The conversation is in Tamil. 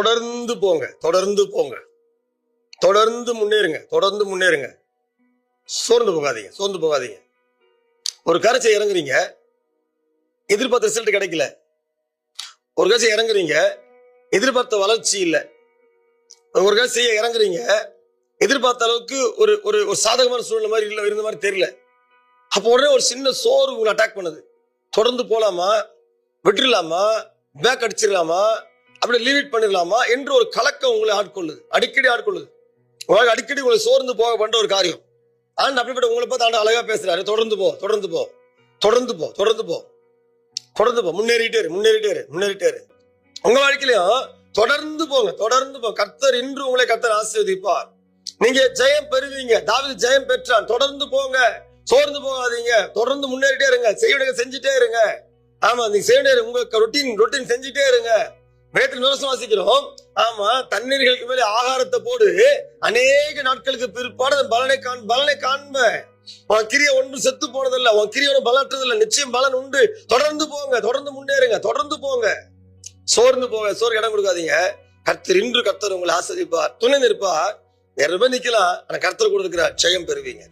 தொடர்ந்து போங்க தொடர்ந்து போங்க. தொடர்ந்து முன்னேறுங்க தொடர்ந்து முன்னேறுங்க. சோர்ந்து போகாதீங்க சோர்ந்து போகாதீங்க. ஒரு கரைச்சை இறங்குறீங்க எதிர்பார்த்த ரிசல்ட் கிடைக்கல. ஒரு கரைச்சை இறங்குறீங்க எதிர்பார்த்த வளர்ச்சி இல்லை. ஒரு கரைச்சையை இறங்குறீங்க எதிர்பார்த்த அளவுக்கு ஒரு ஒரு ஒரு சாதகமான சூழ்நிலை மாதிரி இல்லை இருந்த மாதிரி தெரியல. அப்போ உடனே ஒரு சின்ன சோறு உங்களை அட்டாக் பண்ணுது. தொடர்ந்து போலாமா விட்டுடலாமா பேக் அடிச்சிடலாமா அப்படி லீவ் இட் பண்ணிடலாமா என்று ஒரு கலக்கம் உங்களை ஆட்கொள்ளுது. அடிக்கடி ஆட்கொள்ளுது. உங்களுக்கு அடிக்கடி உங்களை சோர்ந்து போக பண்ற ஒரு காரியம். ஆண்டு அப்படிப்பட்ட உங்களை பார்த்து ஆண்டு அழகா பேசுறாரு. தொடர்ந்து போ தொடர்ந்து போ தொடர்ந்து போ தொடர்ந்து போ தொடர்ந்து போ. முன்னேறிட்டே இரு முன்னேறிட்டே இரு முன்னேறிட்டே இரு. உங்க வாழ்க்கையிலையும் தொடர்ந்து போங்க தொடர்ந்து போ. கர்த்தர் இன்று உங்களை கர்த்தர் ஆசீர்வதிப்பார். நீங்க ஜெயம் பெறுவீங்க. தாவது ஜெயம் பெற்றான். தொடர்ந்து போங்க. சோர்ந்து போகாதீங்க. தொடர்ந்து முன்னேறிட்டே இருங்க. செய்வனுங்க செஞ்சுட்டே இருங்க. ஆமா நீங்க செய்ய உங்களுக்கு ரொட்டீன் ரொட்டீன் செஞ்சுட்டே இருங்க. வேதத்தில் நிவசம் வாசிக்கிறோம். ஆமா தண்ணீர்களுக்கு மேலே ஆகாரத்தை போடு. அநேக நாட்களுக்கு பிற்பாடு அதன் பலனை காண் பலனை காண்ப உன் கிரிய ஒன்று செத்து போனதில்ல. உன் கிரிய ஒன்று பலற்றதில்ல நிச்சயம் பலன் உண்டு. தொடர்ந்து போங்க தொடர்ந்து முன்னேறுங்க தொடர்ந்து போங்க. சோர்ந்து போங்க சோறு இடம் கொடுக்காதீங்க. கர்த்தர் இன்று கர்த்தர் உங்களை ஆசிரிப்பார் துணை நிற்பார். நிறைய பேர் நிக்கலாம் ஆனா கர்த்தர் கொடுக்கிறார் ஜெயம் பெறுவீங்க.